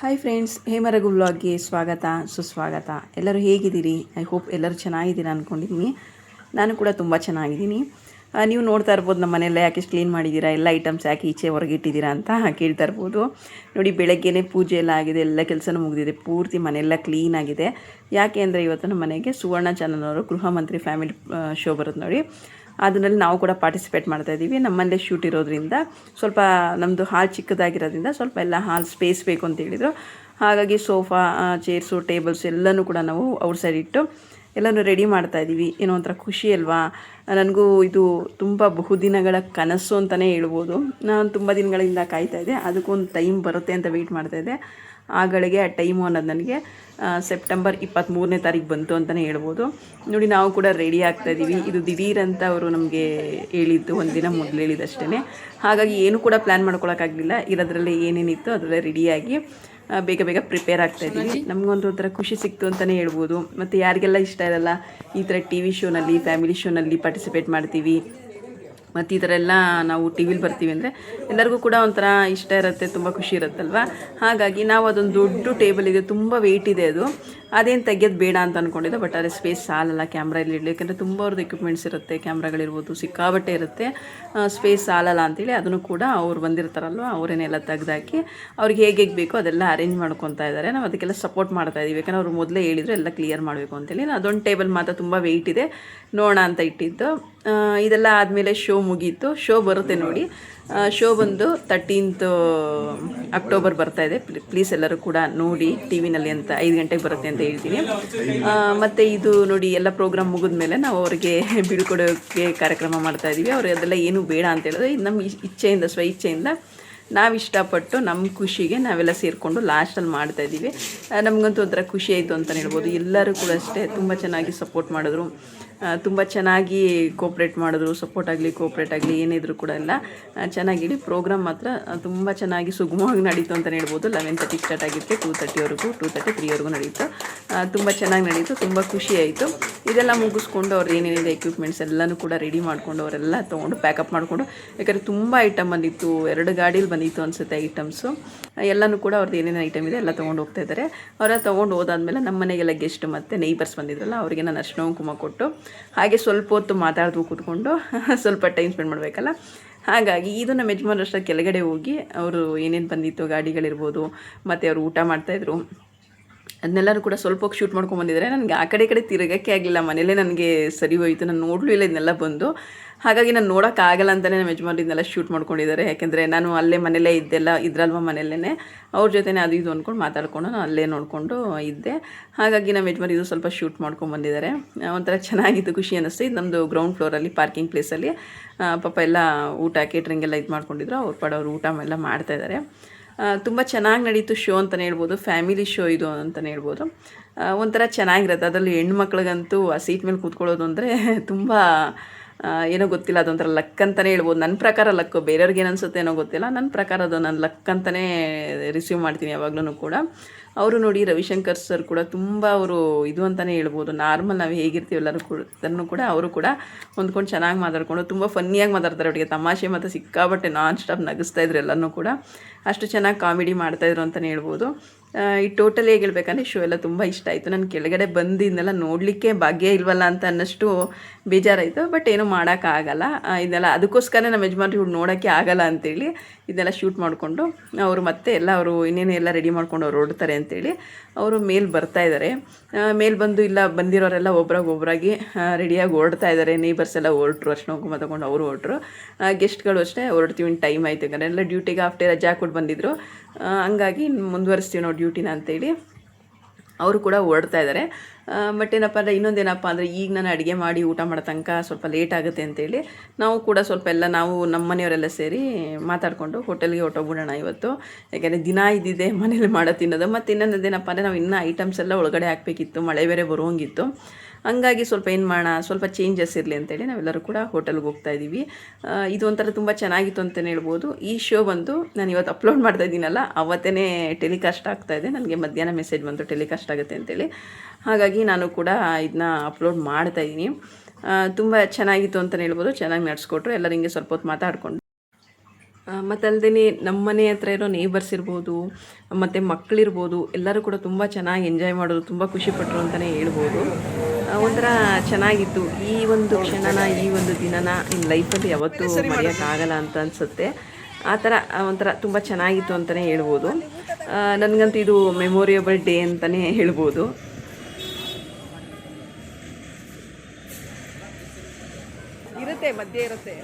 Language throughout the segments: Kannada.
ಹಾಯ್ ಫ್ರೆಂಡ್ಸ್ ಹೇಮರಗು ವ್ಲಾಗ್ಗೆ ಸ್ವಾಗತ, ಸುಸ್ವಾಗತ. ಎಲ್ಲರೂ ಹೇಗಿದ್ದೀರಿ? ಐ ಹೋಪ್ ಎಲ್ಲರೂ ಚೆನ್ನಾಗಿದ್ದೀರಾ ಅಂದ್ಕೊಂಡಿದ್ದೀನಿ ನಾನು ಕೂಡ ತುಂಬ ಚೆನ್ನಾಗಿದ್ದೀನಿ. ನೀವು ನೋಡ್ತಾ ಇರ್ಬೋದು ನಮ್ಮ ಮನೆಯಲ್ಲ ಯಾಕೆ ಕ್ಲೀನ್ ಮಾಡಿದ್ದೀರಾ? ಎಲ್ಲ ಐಟಮ್ಸ್ ಯಾಕೆ ಈಚೆ ಹೊರಗೆ ಇಟ್ಟಿದ್ದೀರಾ ಅಂತ ಕೇಳ್ತಾ ಇರ್ಬೋದು. ನೋಡಿ, ಬೆಳಗ್ಗೆನೇ ಪೂಜೆ ಎಲ್ಲ ಆಗಿದೆ, ಎಲ್ಲ ಕೆಲಸನೂ ಮುಗಿದಿದೆ, ಪೂರ್ತಿ ಮನೆಯೆಲ್ಲ ಕ್ಲೀನ್ ಆಗಿದೆ. ಯಾಕೆ ಅಂದರೆ ಇವತ್ತು ನಮ್ಮ ಮನೆಗೆ ಸುವರ್ಣ ಚಾನಲ್ ಅವರು ಗೃಹ ಮಂತ್ರಿ ಫ್ಯಾಮಿಲಿ ಶೋ ಬರುತ್ತೆ ನೋಡಿ. ಅದರಲ್ಲಿ ನಾವು ಕೂಡ ಪಾರ್ಟಿಸಿಪೇಟ್ ಮಾಡ್ತಾ ಇದ್ದೀವಿ. ನಮ್ಮಲ್ಲೇ ಶೂಟ್ ಇರೋದ್ರಿಂದ ಸ್ವಲ್ಪ ನಮ್ಮದು ಹಾಲ್ ಚಿಕ್ಕದಾಗಿರೋದ್ರಿಂದ ಸ್ವಲ್ಪ ಎಲ್ಲ ಹಾಲ್ ಸ್ಪೇಸ್ ಬೇಕು ಅಂತ ಹೇಳಿದರು. ಹಾಗಾಗಿ ಸೋಫಾ ಚೇರ್ಸು ಟೇಬಲ್ಸ್ ಎಲ್ಲನೂ ಕೂಡ ನಾವು ಔಟ್ ಸೈಡ್ ಇಟ್ಟು ಎಲ್ಲನೂ ರೆಡಿ ಮಾಡ್ತಾ ಇದ್ದೀವಿ. ಏನೋ ಒಂಥರ ಖುಷಿ ಅಲ್ವಾ? ನನಗೂ ಇದು ತುಂಬ ಬಹುದಿನಗಳ ಕನಸು ಅಂತಲೇ ಹೇಳ್ಬೋದು. ನಾನು ತುಂಬ ದಿನಗಳಿಂದ ಕಾಯ್ತಾ ಇದ್ದೆ. ಅದಕ್ಕೊಂದು ಟೈಮ್ ಬರುತ್ತೆ ಅಂತ ವೆಯ್ಟ್ ಮಾಡ್ತಾ ಇದ್ದೆ. ಆ ಗಳಿಗೆ ಆ ಟೈಮು ಅನ್ನೋದು ನನಗೆ ಸೆಪ್ಟೆಂಬರ್ ಇಪ್ಪತ್ತ್ಮೂರನೇ ತಾರೀಕು ಬಂತು ಅಂತಲೇ ಹೇಳ್ಬೋದು. ನೋಡಿ ನಾವು ಕೂಡ ರೆಡಿ ಆಗ್ತಾ ಇದ್ದೀವಿ ಇದು ದಿಢೀರ್ ಅಂತ ಅವರು ನಮಗೆ ಹೇಳಿದ್ದು ಒಂದಿನ ಮೊದಲು ಹೇಳಿದಷ್ಟೇ ಹಾಗಾಗಿ ಏನು ಕೂಡ ಪ್ಲ್ಯಾನ್ ಮಾಡ್ಕೊಳಕ್ಕಾಗಲಿಲ್ಲ. ಇರೋದ್ರಲ್ಲಿ ಏನೇನಿತ್ತು ಅದರಲ್ಲೇ ರೆಡಿಯಾಗಿ ಬೇಗ ಬೇಗ ಪ್ರಿಪೇರ್ ಆಗ್ತಾ ಇದ್ದೀವಿ ನಮಗೊಂದು ಒಂಥರ ಖುಷಿ ಸಿಕ್ತು ಅಂತಲೇ ಹೇಳ್ಬೋದು. ಮತ್ತು ಯಾರಿಗೆಲ್ಲ ಇಷ್ಟ ಇರಲ್ಲ ಈ ಥರ ಟಿ ವಿ ಶೋನಲ್ಲಿ ಫ್ಯಾಮಿಲಿ ಶೋನಲ್ಲಿ ಪಾರ್ಟಿಸಿಪೇಟ್ ಮಾಡ್ತೀವಿ. ಮತ್ತು ಈ ಥರ ಎಲ್ಲ ನಾವು ಟಿ ವಿಲಿ ಬರ್ತೀವಿ ಅಂದರೆ ಎಲ್ಲರಿಗೂ ಕೂಡ ಒಂಥರ ಇಷ್ಟ ಇರುತ್ತೆ, ತುಂಬ ಖುಷಿ ಇರುತ್ತಲ್ವ? ಹಾಗಾಗಿ ನಾವು ಅದೊಂದು ದೊಡ್ಡ ಟೇಬಲ್ ಇದೆ ತುಂಬ ವೆಯ್ಟ್ ಇದೆ ಅದು. ಅದೇನು ತೆಗೆಯೋದು ಬೇಡ ಅಂತ ಅಂದ್ಕೊಂಡಿದ್ದೆ ಬಟ್ ಅದೇ ಸ್ಪೇಸ್ ಸಾಲಲ್ಲ ಕ್ಯಾಮ್ರಾ ಇಲ್ಲಿ ಇಡಲಿ. ಯಾಕಂದರೆ ತುಂಬ ಅವ್ರದ್ದು ಎಕ್ವಿಪ್ಮೆಂಟ್ಸ್ ಇರುತ್ತೆ ಕ್ಯಾಮ್ರಾಗಳಿರ್ಬೋದು ಸಿಕ್ಕಾಬಟ್ಟೆ ಇರುತ್ತೆ. ಸ್ಪೇಸ್ ಸಾಲಲ್ಲ ಅಂತೇಳಿ ಅದನ್ನು ಕೂಡ ಅವ್ರು ಬಂದಿರ್ತಾರಲ್ವ ಅವರೇನೆಲ್ಲ ತೆಗ್ದಾಕಿ ಅವ್ರಿಗೆ ಹೇಗೆ ಹೇಗೆ ಬೇಕೋ ಅದೆಲ್ಲ ಅರೇಂಜ್ ಮಾಡ್ಕೊತಾ ಇದ್ದಾರೆ ನಾವು ಅದಕ್ಕೆಲ್ಲ ಸಪೋರ್ಟ್ ಮಾಡ್ತಾ ಇದ್ದೀವಿ ಯಾಕಂದ್ರೆ ಅವ್ರು ಮೊದಲೇ ಹೇಳಿದ್ರು ಎಲ್ಲ ಕ್ಲಿಯರ್ ಮಾಡಬೇಕು ಅಂತೇಳಿ. ಅದೊಂದು ಟೇಬಲ್ ಮಾತ್ರ ತುಂಬ ವೆಯ್ಟ್ ಇದೆ. ನೋಡೋಣ ಅಂತ ಇಟ್ಟಿದ್ದು. ಇದೆಲ್ಲ ಆದಮೇಲೆ ಶೋ ಮುಗೀತು. ಶೋ ಬರುತ್ತೆ ನೋಡಿ. ಶೋ ಬಂದು ತರ್ಟೀನ್ತ್ ಅಕ್ಟೋಬರ್ ಬರ್ತಾ ಇದೆ. ಪ್ಲೀಸ್ ಎಲ್ಲರೂ ಕೂಡ ನೋಡಿ ಟಿ ವಿನಲ್ಲಿ ಅಂತ ಐದು ಗಂಟೆಗೆ ಬರುತ್ತೆ ಅಂತ. ಹೇಳ್ತೀನಿ. ಆ, ಮತ್ತು ಇದು ನೋಡಿ ಎಲ್ಲ ಪ್ರೋಗ್ರಾಮ್ ಮುಗಿದ್ಮೇಲೆ ನಾವು ಅವರಿಗೆ ಬೀಳ್ಕೊಡೋಕ್ಕೆ ಕಾರ್ಯಕ್ರಮ ಮಾಡ್ತಾ ಇದ್ದೀವಿ ಅವ್ರು ಅದೆಲ್ಲ ಏನು ಬೇಡ ಅಂತ ಹೇಳಿದ್ರೆ ಇದು ನಮ್ಮ ಇಚ್- ಇಚ್ಛೆಯಿಂದ ಸ್ವ ಇಚ್ಛೆಯಿಂದ ನಾವು ಇಷ್ಟಪಟ್ಟು ನಮ್ಮ ಖುಷಿಗೆ ನಾವೆಲ್ಲ ಸೇರಿಕೊಂಡು ಲಾಸ್ಟಲ್ಲಿ ಮಾಡ್ತಾ ಇದ್ದೀವಿ ನಮಗಂತೂ ಒಂಥರ ಖುಷಿ ಆಯಿತು ಅಂತಲೇ ಹೇಳ್ಬೋದು. ಎಲ್ಲರೂ ಕೂಡ ಅಷ್ಟೇ ತುಂಬ ಚೆನ್ನಾಗಿ ಸಪೋರ್ಟ್ ಮಾಡಿದ್ರು. ತುಂಬ ಚೆನ್ನಾಗಿ ಕೋಪ್ರೇಟ್ ಮಾಡಿದ್ರು ಸಪೋರ್ಟ್ ಆಗಲಿ ಕೋಪ್ರೇಟ್ ಆಗಲಿ, ಏನಿದ್ರು ಕೂಡ ಎಲ್ಲ ಚೆನ್ನಾಗಿಡಿ ಪ್ರೋಗ್ರಾಮ್ ಮಾತ್ರ ತುಂಬ ಚೆನ್ನಾಗಿ ಸುಗಮವಾಗಿ ನಡೀತು ಅಂತಲೇ ಹೇಳ್ಬೋದು. ಲೆವೆನ್ ತರ್ಟಿಗೆ ಸ್ಟಾರ್ಟ್ ಆಗಿತ್ತು ಟೂ ತರ್ಟಿವರೆಗೂ ಟೂ ತರ್ಟಿ ತ್ರೀವರೆಗೂ ನಡೀತು. ತುಂಬ ಚೆನ್ನಾಗಿ ನಡೀತು, ತುಂಬ ಖುಷಿ ಆಯಿತು. ಇದೆಲ್ಲ ಮುಗಿಸ್ಕೊಂಡು ಅವ್ರು ಏನೇನಿದೆ ಎಕ್ವಿಪ್ಮೆಂಟ್ಸ್ ಎಲ್ಲನೂ ಕೂಡ ರೆಡಿ ಮಾಡಿಕೊಂಡು ಅವರೆಲ್ಲ ತೊಗೊಂಡು ಪ್ಯಾಕಪ್ ಮಾಡಿಕೊಂಡು, ಯಾಕಂದರೆ ತುಂಬ ಐಟಮ್ ಬಂದಿತ್ತು, ಎರಡು ಗಾಡೀಲಿ ಬಂದಿತ್ತು ಅನಿಸುತ್ತೆ ಐಟಮ್ಸು ಎಲ್ಲನೂ ಕೂಡ ಅವ್ರದ್ದು ಏನೇನು ಐಟಮ್ ಇದೆ ಎಲ್ಲ ತೊಗೊಂಡು ಹೋಗ್ತಾ ಇದ್ದಾರೆ ತೊಗೊಂಡು ಹೋದಾದ್ಮೇಲೆ ನಮ್ಮ ಮನೆಗೆಲ್ಲ ಗೆಸ್ಟ್ ಮತ್ತು ನೈಬರ್ಸ್ ಬಂದಿದ್ರಲ್ಲ, ಅವರಿಗೆ ನಾನು ಅರ್ಶಿನ ಕುಮ ಕೊಟ್ಟು ಹಾಗೆ ಸ್ವಲ್ಪ ಹೊತ್ತು ಮಾತಾಡಿದ್ವು ಕೂತ್ಕೊಂಡು ಸ್ವಲ್ಪ ಟೈಮ್ ಸ್ಪೆಂಡ್ ಮಾಡಬೇಕಲ್ಲ? ಹಾಗಾಗಿ ಇದು ನಮ್ಮ ಯಜಮಾನ್ರು ಅಷ್ಟೇ, ಕೆಳಗಡೆ ಹೋಗಿ ಅವರು ಏನೇನು ಬಂದಿತ್ತು, ಗಾಡಿಗಳಿರ್ಬೋದು, ಮತ್ತು ಅವರು ಊಟ ಮಾಡ್ತಾಯಿದ್ರು ಅದನ್ನೆಲ್ಲರೂ ಕೂಡ ಸ್ವಲ್ಪ ಹೊತ್ತು ಶೂಟ್ ಮಾಡ್ಕೊಂಡು ಬಂದಿದ್ದಾರೆ. ನನಗೆ ಆ ಕಡೆ ಕಡೆ ತಿರುಗಕ್ಕೆ ಆಗಲಿಲ್ಲ. ಮನೇಲೇ ನನಗೆ ಸರಿ ಹೋಯಿತು. ನಾನು ನೋಡಲೂ ಇಲ್ಲ, ಇದನ್ನೆಲ್ಲ ಬಂದು. ಹಾಗಾಗಿ ನಾನು ನೋಡೋಕ್ಕಾಗಲ್ಲ ಅಂತಲೇ ನಮ್ಮ ಯಜಮಾನ್ರಿಂದೆಲ್ಲ ಶೂಟ್ ಮಾಡ್ಕೊಂಡಿದ್ದಾರೆ. ಯಾಕೆಂದರೆ ನಾನು ಅಲ್ಲೇ ಮನೇಲೇ ಇದ್ದೆಲ್ಲ, ಇದ್ರಲ್ವ ಮನೆಯಲ್ಲೇ ಅವ್ರ ಜೊತೆನೇ ಅದು ಇದು ಅಂದ್ಕೊಂಡು ಮಾತಾಡ್ಕೊಂಡು ನಾನು ಅಲ್ಲೇ ನೋಡಿಕೊಂಡು ಇದ್ದೆ. ಹಾಗಾಗಿ ನಮ್ಮ ಯಜಮಾನ್ ಇದು ಸ್ವಲ್ಪ ಶೂಟ್ ಮಾಡ್ಕೊಂಡು ಬಂದಿದ್ದಾರೆ. ಒಂಥರ ಚೆನ್ನಾಗಿತ್ತು, ಖುಷಿ ಅನ್ನಿಸ್ತು ಇದು ನಮ್ಮದು ಗ್ರೌಂಡ್ ಫ್ಲೋರಲ್ಲಿ ಪಾರ್ಕಿಂಗ್ ಪ್ಲೇಸಲ್ಲಿ ಪಾಪ ಎಲ್ಲ ಊಟ ಕೇಟ್ರಿಂಗ್ ಎಲ್ಲ ಇದು ಮಾಡ್ಕೊಂಡಿದ್ರು. ಅವ್ರ ಪಡೋರು ಊಟ ಎಲ್ಲ ಮಾಡ್ತಾಯಿದ್ದಾರೆ ತುಂಬ ಚೆನ್ನಾಗಿ ನಡೀತು ಶೋ ಅಂತಲೇ ಹೇಳ್ಬೋದು. ಫ್ಯಾಮಿಲಿ ಶೋ ಇದು ಅಂತಲೇ ಹೇಳ್ಬೋದು. ಒಂಥರ ಚೆನ್ನಾಗಿರುತ್ತೆ. ಅದರಲ್ಲಿ ಹೆಣ್ಮಕ್ಳಿಗಂತೂ ಆ ಸೀಟ್ ಮೇಲೆ ಕೂತ್ಕೊಳ್ಳೋದು ಅಂದರೆ ತುಂಬ ಏನೋ ಗೊತ್ತಿಲ್ಲ, ಅದೊಂಥರ ಲಕ್ ಅಂತಲೇ ಹೇಳ್ಬೋದು. ನನ್ನ ಪ್ರಕಾರ ಲಕ್ಕು ಬೇರೆಯವ್ರಿಗೆ ಏನು ಏನೋ ಗೊತ್ತಿಲ್ಲ. ನನ್ನ ಪ್ರಕಾರ ಅದು ನಾನು ಲಕ್ ಅಂತಲೇ ರಿಸೀವ್ ಮಾಡ್ತೀನಿ ಯಾವಾಗಲೂ ಕೂಡ. ಅವರು ನೋಡಿ ರವಿಶಂಕರ್ ಸರ್ ಕೂಡ ತುಂಬ ಅವರು ಇದು ಅಂತಲೇ ಹೇಳ್ಬೋದು. ನಾರ್ಮಲ್ ನಾವು ಹೇಗಿರ್ತೀವಿ ಎಲ್ಲರೂ ಕೂಡ, ಅದನ್ನು ಕೂಡ ಅವರು ಕೂಡ ಹೊಂದ್ಕೊಂಡು ಚೆನ್ನಾಗಿ ಮಾತಾಡಿಕೊಂಡು ತುಂಬ ಫನ್ನಿಯಾಗಿ ಮಾತಾಡ್ತಾರೆ ಅವರಿಗೆ. ತಮಾಷೆ ಮತ್ತು ಸಿಕ್ಕಾಬಟ್ಟೆ ನಾನ್ ಸ್ಟಾಪ್ ನಗಿಸ್ತಾ ಇದ್ರು ಎಲ್ಲರೂ ಕೂಡ. ಅಷ್ಟು ಚೆನ್ನಾಗಿ ಕಾಮಿಡಿ ಮಾಡ್ತಾಯಿದ್ರು ಅಂತಲೇ ಹೇಳ್ಬೋದು. ಈ ಟೋಟಲ್ ಹೇಗೆ ಹೇಳ್ಬೇಕಂದ್ರೆ ಶೋ ಎಲ್ಲ ತುಂಬ ಇಷ್ಟ ಆಯಿತು. ನಾನು ಕೆಳಗಡೆ ಬಂದಿದ್ದೆಲ್ಲ ನೋಡಲಿಕ್ಕೆ ಭಾಗ್ಯ ಇಲ್ವಲ್ಲ ಅಂತ ಅನ್ನಷ್ಟು ಬೇಜಾರಾಯಿತು. ಬಟ್ ಏನೂ ಮಾಡೋಕ್ಕಾಗಲ್ಲ ಇದೆಲ್ಲ ಅದಕ್ಕೋಸ್ಕರ ನಮ್ಮ ಯಜಮಾನ್ರು ಇವ್ರು ನೋಡೋಕ್ಕೆ ಆಗಲ್ಲ ಅಂತೇಳಿ ಇದೆಲ್ಲ ಶೂಟ್ ಮಾಡಿಕೊಂಡು ಅವರು ಮತ್ತೆ ಎಲ್ಲ ಅವರು ಇನ್ನೇನು ಎಲ್ಲ ರೆಡಿ ಮಾಡ್ಕೊಂಡು ಅವ್ರು ಹೊರಡ್ತಾರೆ ಅಂತೇಳಿ ಅವರು ಮೇಲ್ ಬರ್ತಾ ಇದ್ದಾರೆ ಮೇಲ್ ಬಂದು ಇಲ್ಲ ಬಂದಿರೋರೆಲ್ಲ ಒಬ್ರಾಗಿ ಒಬ್ರಾಗಿ ರೆಡಿಯಾಗಿ ಹೊರಡ್ತಾ ಇದ್ದಾರೆ ನೇಬರ್ಸ್ ಎಲ್ಲ ಹೊರಟ್ರು. ಅರ್ಶನ ಕುಂಕುಮ ತೊಗೊಂಡು ಅವರು ಹೊರಟ್ರು. ಗೆಸ್ಟ್ಗಳು ಅಷ್ಟೇ. ಹೊರಡ್ತೀವಿ ಟೈಮ್ ಆಯಿತು ಯಾಕಂದರೆ ಎಲ್ಲ ಡ್ಯೂಟಿಗೆ ಆಫ್ಟರ್ ರಜಾ ಕೊಟ್ಟು ಬಂದಿದ್ರು. ಆ, ಹಂಗಾಗಿ ಮುಂದುವರಿಸ್ತೀವಿ ನಾವು ಡ್ಯೂಟಿನ ಅಂತೇಳಿ ಅವರು ಕೂಡ ಓಡ್ತಾ ಇದ್ದಾರೆ. ಬಟ್ ಏನಪ್ಪ ಅಂದರೆ ಇನ್ನೊಂದೇನಪ್ಪ ಅಂದರೆ ಈಗ ನಾನು ಅಡುಗೆ ಮಾಡಿ ಊಟ ಮಾಡೋ ತನಕ ಸ್ವಲ್ಪ ಲೇಟ್ ಆಗುತ್ತೆ ಅಂತೇಳಿ ನಾವು ಕೂಡ ಸ್ವಲ್ಪ ಎಲ್ಲ ನಾವು ನಮ್ಮ ಮನೆಯವರೆಲ್ಲ ಸೇರಿ ಮಾತಾಡಿಕೊಂಡು ಹೋಟೆಲ್ಗೆ ಹೊಟ್ಟೋಗ್ಬಿಡೋಣ ಇವತ್ತು. ಯಾಕೆಂದರೆ ದಿನ ಇದ್ದಿದೆ ಮನೇಲಿ ಮಾಡೋ ತಿನ್ನೋದು. ಮತ್ತು ಇನ್ನೊಂದೇನಪ್ಪ ಅಂದರೆ ನಾವು ಇನ್ನೂ ಐಟಮ್ಸ್ ಎಲ್ಲ ಒಳಗಡೆ ಹಾಕಬೇಕಿತ್ತು. ಮಳೆ ಬೇರೆ ಬರೋಂಗಿತ್ತು ಹಂಗಾಗಿ ಸ್ವಲ್ಪ ಏನು ಮಾಡೋಣ, ಸ್ವಲ್ಪ ಚೇಂಜಸ್ ಇರಲಿ ಅಂತೇಳಿ ನಾವೆಲ್ಲರೂ ಕೂಡ ಹೋಟೆಲ್ಗೆ ಹೋಗ್ತಾ ಇದ್ದೀವಿ ಇದು ಒಂಥರ ತುಂಬ ಚೆನ್ನಾಗಿತ್ತು ಅಂತಲೇ ಹೇಳ್ಬೋದು. ಈ ಶೋ ಬಂದು ನಾನು ಇವತ್ತು ಅಪ್ಲೋಡ್ ಮಾಡ್ತಾ ಇದ್ದೀನಲ್ಲ ಅವತ್ತೇ ಟೆಲಿಕಾಸ್ಟ್ ಆಗ್ತಾ ಇದೆ. ನನಗೆ ಮಧ್ಯಾಹ್ನ ಮೆಸೇಜ್ ಬಂತು ಟೆಲಿಕಾಸ್ಟ್ ಆಗುತ್ತೆ ಅಂತೇಳಿ. ಹಾಗಾಗಿ ನಾನು ಕೂಡ ಇದನ್ನ ಅಪ್ಲೋಡ್ ಮಾಡ್ತಾ ಇದ್ದೀನಿ ತುಂಬ ಚೆನ್ನಾಗಿತ್ತು ಅಂತಲೇ ಹೇಳ್ಬೋದು. ಚೆನ್ನಾಗಿ ನಡೆಸ್ಕೊಟ್ರು. ಎಲ್ಲರೂ ಹಿಂಗೆ ಸ್ವಲ್ಪ ಹೊತ್ತು ಮಾತಾಡಿಕೊಂಡು. ಮತ್ತಲ್ಲದೇ ನಮ್ಮ ಮನೆ ಹತ್ರ ಇರೋ ನೇಬರ್ಸ್ ಇರ್ಬೋದು, ಮತ್ತು ಮಕ್ಕಳಿರ್ಬೋದು ಎಲ್ಲರೂ ಕೂಡ ತುಂಬ ಚೆನ್ನಾಗಿ ಎಂಜಾಯ್ ಮಾಡೋದು ತುಂಬ ಖುಷಿಪಟ್ಟರು ಅಂತಲೇ ಹೇಳ್ಬೋದು. ಒಂಥರ ಚೆನ್ನಾಗಿತ್ತು. ಈ ಒಂದು ಕ್ಷಣನ ಈ ಒಂದು ದಿನನ ನಿಮ್ಮ ಲೈಫಲ್ಲಿ ಯಾವತ್ತೂ ಮರೆಯೋಕ್ಕಾಗಲ್ಲ ಅಂತ ಅನಿಸುತ್ತೆ. ಆ ಥರ ಒಂಥರ ತುಂಬ ಚೆನ್ನಾಗಿತ್ತು ಅಂತಲೇ ಹೇಳ್ಬೋದು. ನನಗಂತೂ ಇದು ಮೆಮೊರಿಯಬಲ್ ಡೇ ಅಂತಲೇ ಹೇಳ್ಬೋದು. ಇರುತ್ತೆ ಮಧ್ಯೆ ಇರುತ್ತೆ.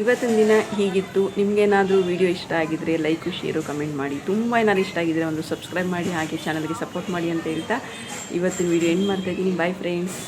ಇವತ್ತಿನ ದಿನ ಹೀಗಿತ್ತು. ನಿಮಗೇನಾದರೂ ವಿಡಿಯೋ ಇಷ್ಟ ಆಗಿದ್ರೆ ಲೈಕು ಶೇರು ಕಮೆಂಟ್ ಮಾಡಿ. ತುಂಬ ಏನಾದ್ರು ಇಷ್ಟ ಆಗಿದ್ರೆ ಒಂದು ಸಬ್ಸ್ಕ್ರೈಬ್ ಮಾಡಿ ಹಾಗೆ ಚಾನಲ್ಗೆ ಸಪೋರ್ಟ್ ಮಾಡಿ ಅಂತ ಹೇಳ್ತಾ ಇವತ್ತಿನ ವಿಡಿಯೋ ಎಂಡ್ ಮಾಡ್ತಾ ಇದ್ದೀನಿ. Bye friends